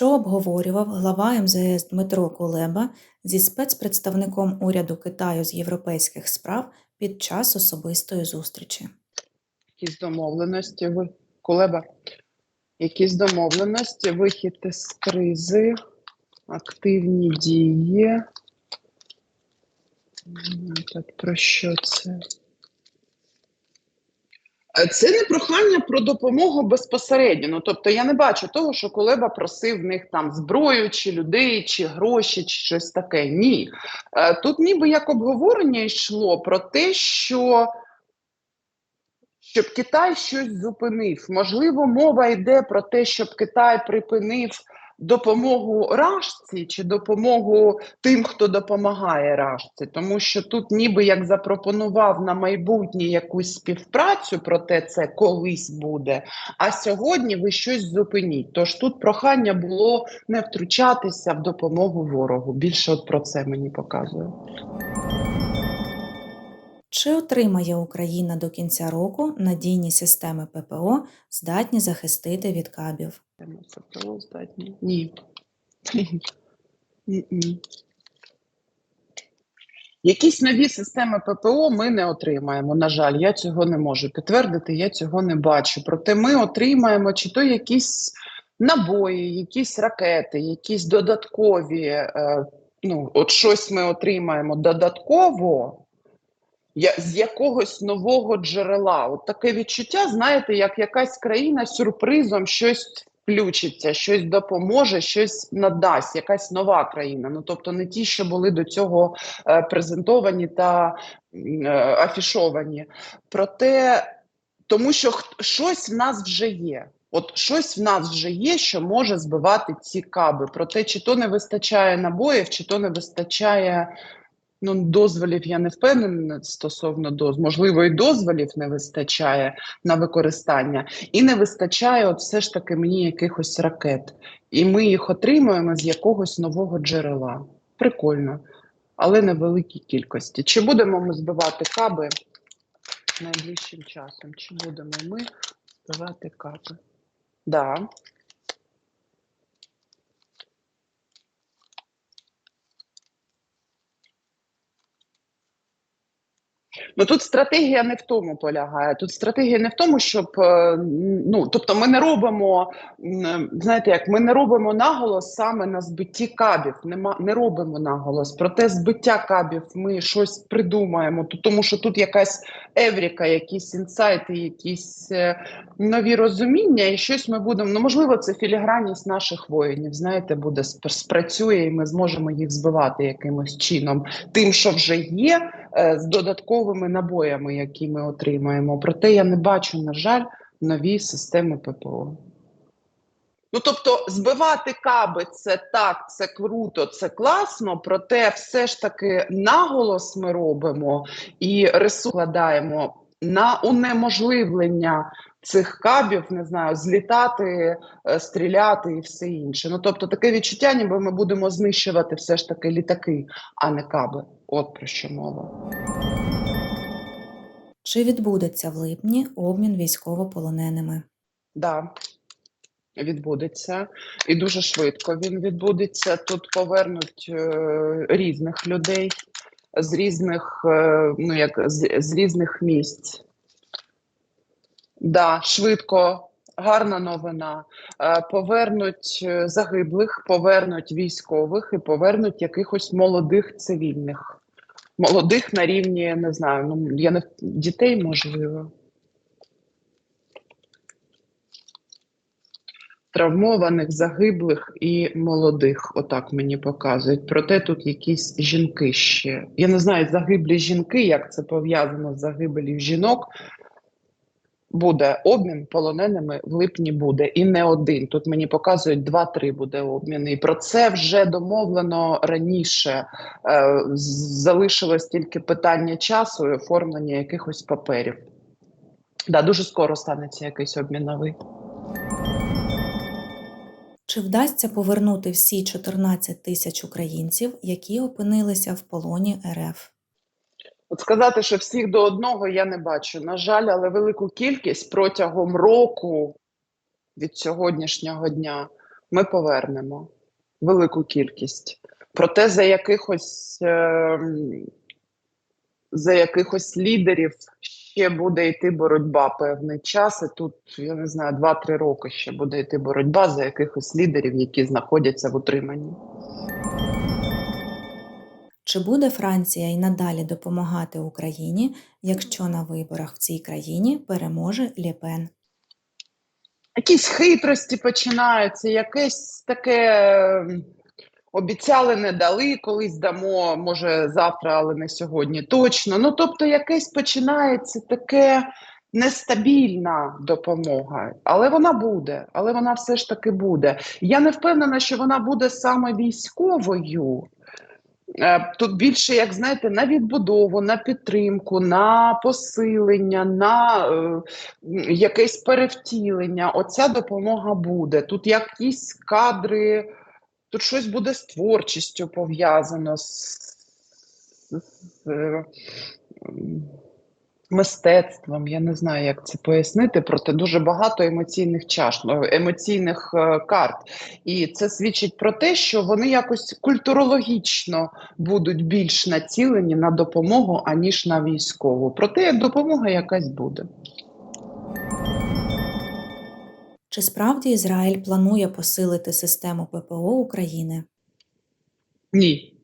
що обговорював глава МЗС Дмитро Кулеба зі спецпредставником уряду Китаю з європейських справ під час особистої зустрічі. якісь домовленості, ви Кулеба, якісь домовленості, вихід із кризи, активні дії. Так, про що це? Е, Це не прохання про допомогу безпосередньо. Ну, тобто я не бачу того, що Кулеба просив в них там зброю, чи людей, чи гроші, чи щось таке. Ні. Е, Тут ніби як обговорення йшло про те, що щоб Китай щось зупинив. Можливо, мова йде про те, щоб Китай припинив допомогу Рашці чи допомогу тим, хто допомагає Рашці. Тому що тут ніби як запропонував на майбутнє якусь співпрацю, проте це колись буде. А сьогодні ви щось зупиніть. Тож тут прохання було не втручатися в допомогу ворогу. Більше от про це мені показує. Чи отримає Україна до кінця року надійні системи ППО, здатні захистити від кабів? Тема ППО здатні? Ні. Ні-ні. Якісь нові системи ППО ми не отримаємо. На жаль, я цього не можу підтвердити, я цього не бачу. Проте ми отримаємо чи то якісь набої, якісь ракети, якісь додаткові. Е, ну, от щось ми отримаємо додатково. Я, з якогось нового джерела. От таке відчуття, знаєте, як якась країна сюрпризом щось включиться, щось допоможе, щось надасть, якась нова країна. Ну тобто не ті, що були до цього е, презентовані та е, афішовані. Проте, тому що щось в нас вже є. От щось в нас вже є, що може збивати ці каби. Проте, чи то не вистачає набоїв, чи то не вистачає Ну, дозволів я не впевнена стосовно доз. Можливо, і дозволів не вистачає на використання, і не вистачає, от все ж таки, мені якихось ракет. І ми їх отримуємо з якогось нового джерела. Прикольно, але не великій кількості. Чи будемо ми збивати каби найближчим часом? Чи будемо ми збивати каби? Да. Ну тут стратегія не в тому полягає. Тут стратегія не в тому, щоб е, ну тобто, ми не робимо знаєте, як ми не робимо наголос саме на збитті кабів. Нема не робимо наголос. Проте збиття кабів ми щось придумаємо. то- Тому що тут якась евріка, якісь інсайти, якісь е, нові розуміння, і щось ми будемо. Ну можливо, це філігранність наших воїнів. Знаєте, буде спрацює, і ми зможемо їх збивати якимось чином. Тим, що вже є, е, з додатковими набоями, які ми отримаємо. Проте я не бачу, на жаль, нові системи ППО. Ну, тобто, збивати каби це так, це круто, це класно, проте все ж таки наголос ми робимо і ресурс вкладаємо на унеможливлення цих кабів, не знаю, злітати, е, стріляти і все інше. Ну, тобто, таке відчуття, ніби ми будемо знищувати все ж таки літаки, а не каби. От про що мова. Чи відбудеться в липні обмін військовополоненими? Да, відбудеться і дуже швидко він відбудеться. Тут повернуть е, різних людей з різних, е, ну як з, з різних місць. Да, швидко, гарна новина. Е, повернуть е, загиблих, повернуть військових і повернуть якихось молодих цивільних. Молодих на рівні, не знаю, ну я не дітей можливо. травмованих, загиблих і молодих. Отак мені показують. Проте тут якісь жінки ще. Я не знаю, загиблі жінки, як це пов'язано з загибелью жінок. Буде обмін полоненими в липні буде і не один. Тут мені показують два-три буде обмін. І про це вже домовлено раніше. Е, залишилось тільки питання часу і оформлення якихось паперів. Да, дуже скоро станеться якийсь обмін новий. Чи вдасться повернути всі 14 тисяч українців, які опинилися в полоні РФ? От сказати, що всіх до одного я не бачу. На жаль, але велику кількість протягом року від сьогоднішнього дня ми повернемо велику кількість. Проте за якихось, е, за якихось лідерів ще буде йти боротьба певний час. І тут, я не знаю, 2-3 роки ще буде йти боротьба за якихось лідерів, які знаходяться в утриманні. Чи буде Франція й надалі допомагати Україні, якщо на виборах в цій країні переможе Лєпен? Якісь хитрості починаються, якесь таке ем, обіцяли, не дали, колись дамо, може завтра, але не сьогодні точно. Ну, тобто, якесь починається таке нестабільна допомога, але вона буде, але вона все ж таки буде. Я не впевнена, що вона буде саме військовою. Е, Тут більше, як знаєте, на відбудову, на підтримку, на посилення, на е, якесь перевтілення. Оця допомога буде. Тут якісь кадри, тут щось буде з творчістю пов'язано, з, з е, м, мистецтвом. Я не знаю, як це пояснити, проте дуже багато емоційних чаш, ну, емоційних е, карт. І це свідчить про те, що вони якось культурологічно будуть більш націлені на допомогу, аніж на військову. Проте допомога якась буде. Чи справді Ізраїль планує посилити систему ППО України? Ні.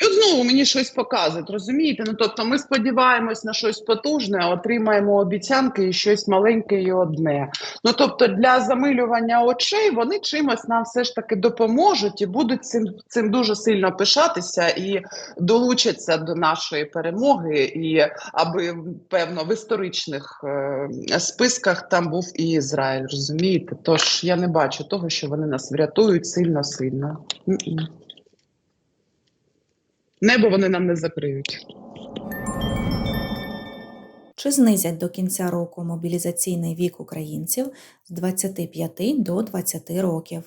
І от знову мені щось показують, розумієте? Ну тобто ми сподіваємось на щось потужне, отримаємо обіцянки і щось маленьке і одне. Ну тобто, для замилювання очей вони чимось нам все ж таки допоможуть і будуть цим, цим дуже сильно пишатися і долучаться до нашої перемоги, і аби певно в історичних е, списках там був і Ізраїль, розумієте? Тож я не бачу того, що вони нас врятують сильно-сильно. М-м. Небо вони нам не закриють. Чи знизять до кінця року мобілізаційний вік українців з 25 до 20 років?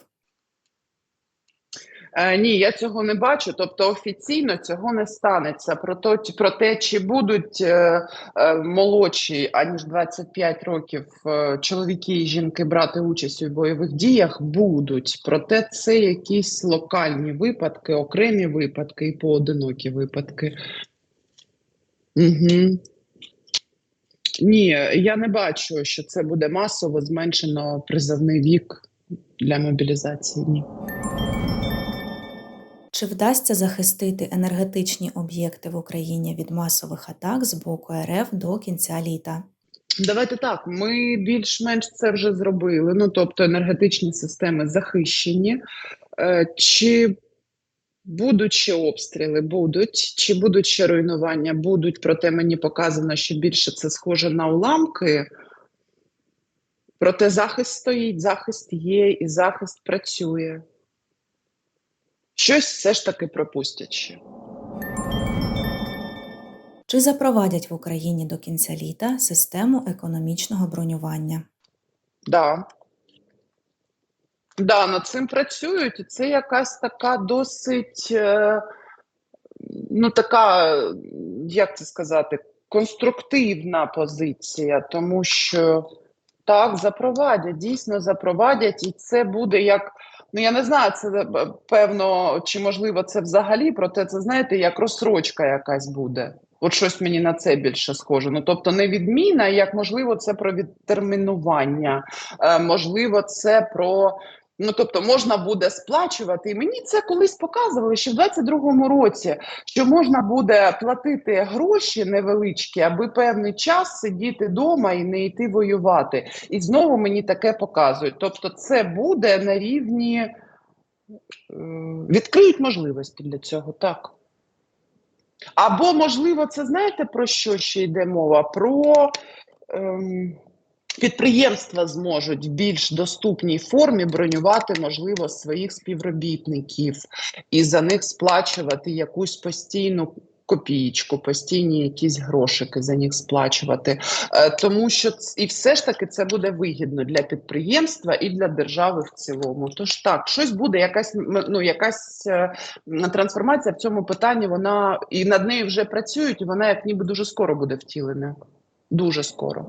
Е, ні, я цього не бачу. Тобто офіційно цього не станеться. Про то, про те, чи будуть е, е, молодші аніж 25 років е, чоловіки і жінки брати участь у бойових діях, будуть. Проте це якісь локальні випадки, окремі випадки і поодинокі випадки. Угу. Ні, я не бачу, що це буде масово зменшено призовний вік для мобілізації. Ні. Чи вдасться захистити енергетичні об'єкти в Україні від масових атак з боку РФ до кінця літа? Давайте так. Ми більш-менш це вже зробили. Ну тобто енергетичні системи захищені. Е, Чи будуть ще обстріли? Будуть, чи будуть ще руйнування? Будуть. Проте мені показано, що більше це схоже на уламки. Проте захист стоїть, захист є, і захист працює. Щось все ж таки пропустять ще. Чи запровадять в Україні до кінця літа систему економічного бронювання? Да. Да, над цим працюють, і це якась така досить, е, ну така, як це сказати, конструктивна позиція, тому що так, запровадять, дійсно запровадять, і це буде як. Ну, я не знаю, це е, певно, чи можливо це взагалі, проте це знаєте, як розсрочка якась буде. От щось мені на це більше схоже. Ну тобто не відміна, як можливо, це про відтермінування, е, можливо, це про. Ну, тобто можна буде сплачувати, і мені це колись показували, що в 22-му році, що можна буде платити гроші невеличкі, аби певний час сидіти вдома і не йти воювати. І знову мені таке показують. Тобто, це буде на рівні е, відкриють можливості для цього, так. Або, можливо, це знаєте про що ще йде мова? Про ем, підприємства зможуть в більш доступній формі бронювати, можливо, своїх співробітників і за них сплачувати якусь постійну. Копієчку, постійні якісь грошики за них сплачувати, е, тому що і все ж таки це буде вигідно для підприємства і для держави в цілому. Тож так, щось буде, якась ну якась е, трансформація в цьому питанні. Вона і над нею вже працюють, і вона як ніби дуже скоро буде втілена. Дуже скоро.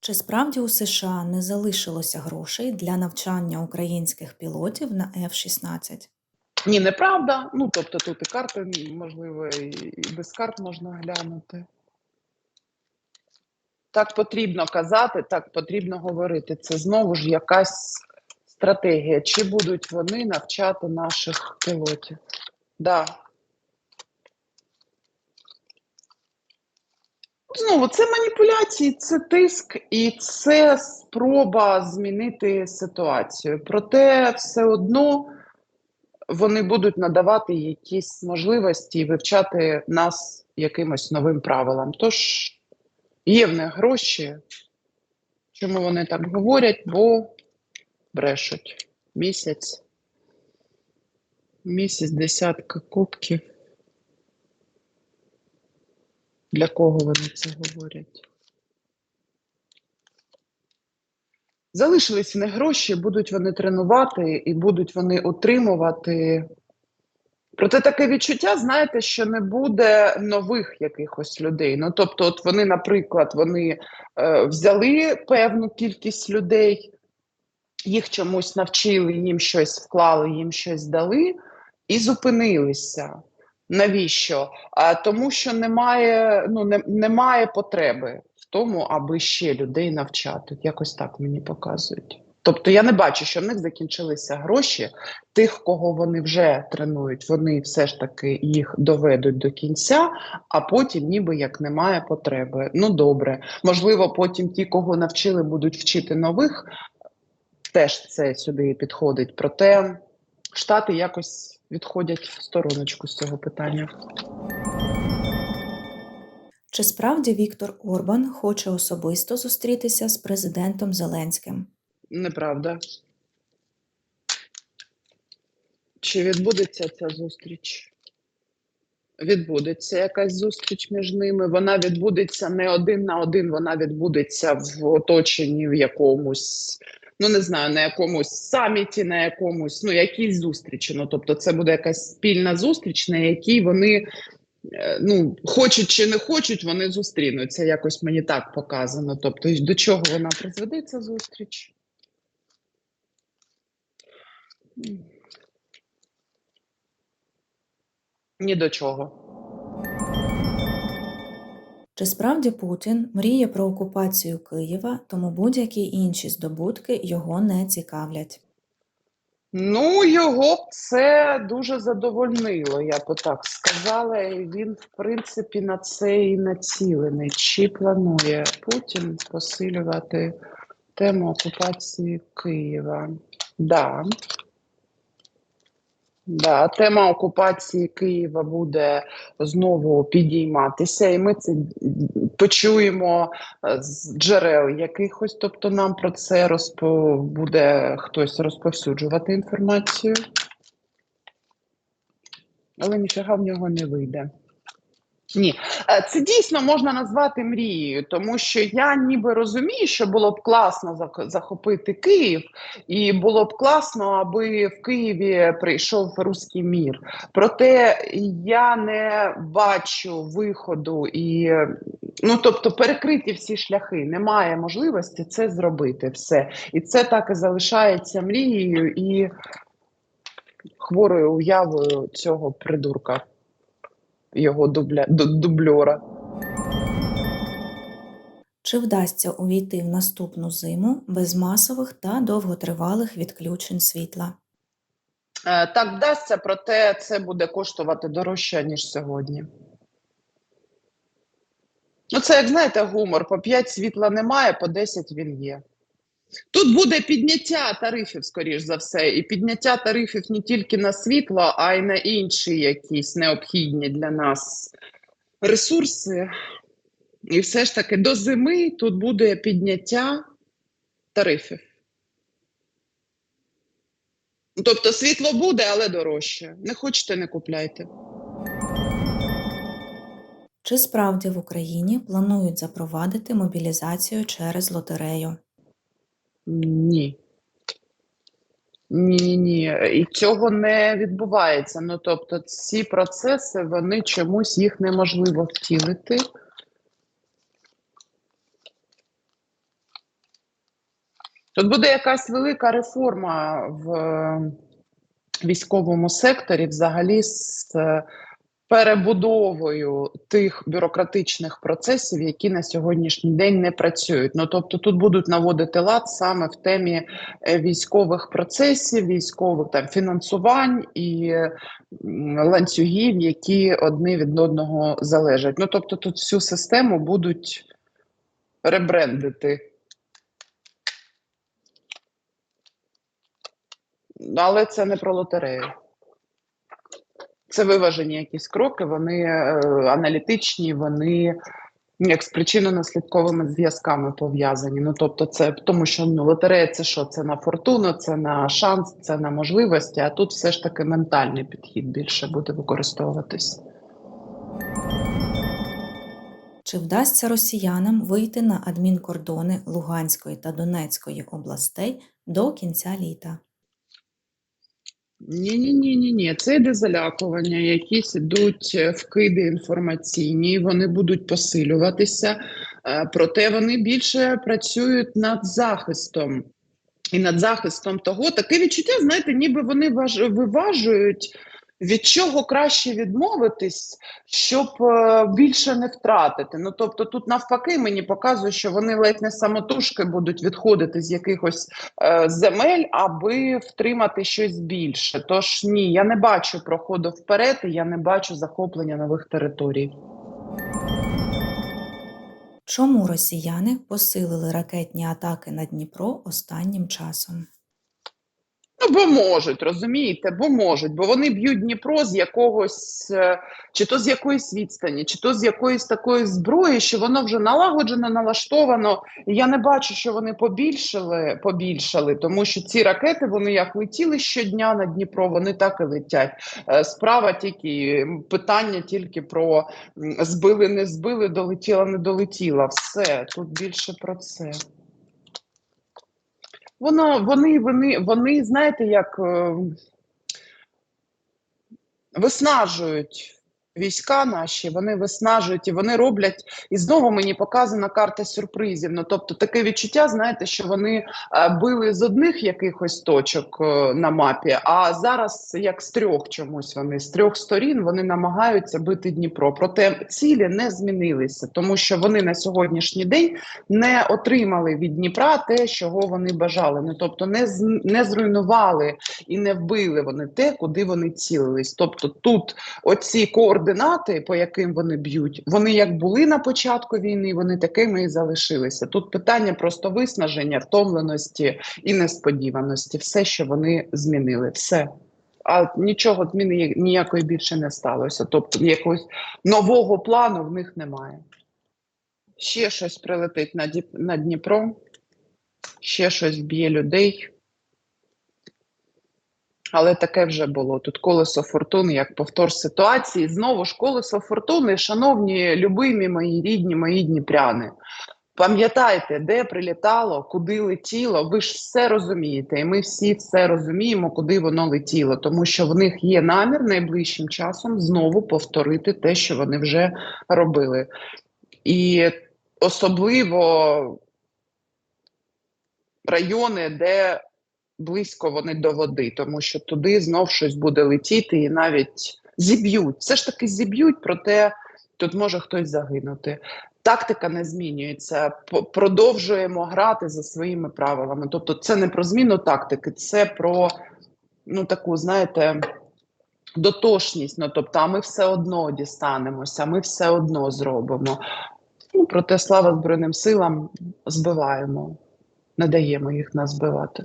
Чи справді у США не залишилося грошей для навчання українських пілотів на F-16? Ні, неправда. Ну, тобто тут і карти, можливо, і без карт можна глянути. Так потрібно казати, так потрібно говорити. Це знову ж якась стратегія. Чи будуть вони навчати наших пілотів? Да. Знову це маніпуляції, це тиск і це спроба змінити ситуацію. Проте все одно вони будуть надавати якісь можливості вивчати нас якимось новим правилам. Тож є в них гроші. Чому вони так говорять? Бо брешуть. Місяць. Місяць, десятка кубків. Для кого вони це говорять? Залишились них гроші, будуть вони тренувати і будуть вони утримувати. Проте таке відчуття, знаєте, що не буде нових якихось людей. Ну, тобто, от вони, наприклад, вони е, взяли певну кількість людей, їх чомусь навчили, їм щось вклали, їм щось дали і зупинилися. Навіщо? А, тому що немає, ну, не, немає потреби в тому, аби ще людей навчати. Якось так мені показують. Тобто я не бачу, що в них закінчилися гроші. Тих, кого вони вже тренують, вони все ж таки їх доведуть до кінця, а потім ніби як немає потреби. Ну добре, можливо, потім ті, кого навчили, будуть вчити нових, теж це сюди підходить. Проте штати якось відходять в стороночку з цього питання. Чи справді Віктор Орбан хоче особисто зустрітися з президентом Зеленським? Неправда. Чи відбудеться ця зустріч? Відбудеться якась зустріч між ними. Вона відбудеться не один на один, вона відбудеться в оточенні в якомусь, ну не знаю, на якомусь саміті, на якомусь, ну, якійсь зустрічі. Ну, тобто, це буде якась спільна зустріч, на якій вони, е, ну, хочуть чи не хочуть, вони зустрінуться. Якось мені так показано. Тобто, до чого вона призведе ця зустріч? Ні до чого. Чи справді Путін мріє про окупацію Києва, тому будь-які інші здобутки його не цікавлять? Ну, його б це дуже задовольнило, я би так сказала. Він, в принципі, на це і націлений. Чи планує Путін посилювати тему окупації Києва? Да. Да, тема окупації Києва буде знову підійматися, і ми це почуємо е, з джерел якихось, тобто нам про це розпо... буде хтось розповсюджувати інформацію. Але нічого в нього не вийде. Ні, Е, це дійсно можна назвати мрією, тому що я ніби розумію, що було б класно захопити Київ, і було б класно, аби в Києві прийшов руський мір. Проте я не бачу виходу і ну тобто перекриті всі шляхи. Немає можливості це зробити все. І це так і залишається мрією і хворою уявою цього придурка, його дубля, дубльора. Чи вдасться увійти в наступну зиму без масових та довготривалих відключень світла? Е, Так вдасться, проте це буде коштувати дорожче, ніж сьогодні. Ну, це, як знаєте, гумор. По 5 світла немає, по 10 він є. Тут буде підняття тарифів, скоріш за все, і підняття тарифів не тільки на світло, а й на інші якісь необхідні для нас ресурси. І все ж таки до зими тут буде підняття тарифів. Тобто світло буде, але дорожче. Не хочете, не купляйте. Чи справді в Україні планують запровадити мобілізацію через лотерею? Ні. Ні, ні, ні. і цього не відбувається. Ну тобто, ці процеси вони чомусь їх неможливо втілити. Тут буде якась велика реформа в е, військовому секторі, взагалі з е, перебудовою тих бюрократичних процесів, які на сьогоднішній день не працюють. Ну тобто, тут будуть наводити лад саме в темі е, військових процесів, військових там фінансувань і ланцюгів, які одне від одного залежать. Ну тобто, тут всю систему будуть ребрендити. Але це не про лотерею. Це виважені якісь кроки, вони е, аналітичні, вони як з причинно-наслідковими зв'язками пов'язані. Ну тобто, це тому, що ну, лотерея це що? Це на фортуну, це на шанс, це на можливості. А тут все ж таки ментальний підхід більше буде використовуватись. Чи вдасться росіянам вийти на адмінкордони Луганської та Донецької областей до кінця літа? Ні, ні, ні, ні, ні. Це йде залякування, якісь ідуть е, вкиди інформаційні, вони будуть посилюватися. Е, Проте вони більше працюють над захистом. І над захистом того таке відчуття, знаєте, ніби вони важ... виважують, від чого краще відмовитись, щоб е, більше не втратити. Ну тобто, тут навпаки мені показує, що вони ледь не самотужки будуть відходити з якихось е, земель, аби втримати щось більше. Тож ні, я не бачу проходу вперед, і я не бачу захоплення нових територій. Чому росіяни посилили ракетні атаки на Дніпро останнім часом? Ну, бо можуть, розумієте, бо можуть, бо вони б'ють Дніпро з якогось, е, чи то з якоїсь відстані, чи то з якоїсь такої зброї, що воно вже налагоджено, налаштовано. І я не бачу, що вони побільшили, побільшали, тому що ці ракети вони як летіли щодня на Дніпро, вони так і летять. Е, Справа тільки питання тільки про збили, не збили, долетіла, не долетіла. Все тут більше про це. Воно, вони, вони, вони, знаєте, як е, виснажують війська наші, вони виснажують і вони роблять. І знову мені показана карта сюрпризів. Ну, тобто таке відчуття, знаєте, що вони е, били з одних якихось точок е, на мапі, а зараз як з трьох чомусь вони з трьох сторін вони намагаються бити Дніпро. Проте цілі не змінилися, тому що вони на сьогоднішній день не отримали від Дніпра те, чого вони бажали. Ну тобто не не зруйнували і не вбили вони те, куди вони цілились. Тобто тут оці координати, по яким вони б'ють, вони як були на початку війни, вони такими і залишилися. Тут питання просто виснаження, втомленості і несподіваності. Все, що вони змінили, все. А нічого зміни ніякої більше не сталося. Тобто якогось нового плану в них немає. Ще щось прилетить на. Дніпро, ще щось вб'є людей. Але таке вже було. Тут колесо фортуни, як повтор ситуації. Знову ж колесо фортуни, шановні, любимі мої рідні, мої дніпряни. Пам'ятайте, де прилітало, куди летіло. Ви ж все розумієте, і ми всі все розуміємо, куди воно летіло, тому що в них є намір найближчим часом знову повторити те, що вони вже робили. І особливо райони, де близько вони до води, тому що туди знов щось буде летіти і навіть зіб'ють. Все ж таки зіб'ють, проте тут може хтось загинути. Тактика не змінюється. Продовжуємо грати за своїми правилами. Тобто, це не про зміну тактики, це про ну таку, знаєте. Дотошність, ну тобто, а ми все одно дістанемося, ми все одно зробимо. Ну, проте слава Збройним силам збиваємо, не даємо їх нас збивати.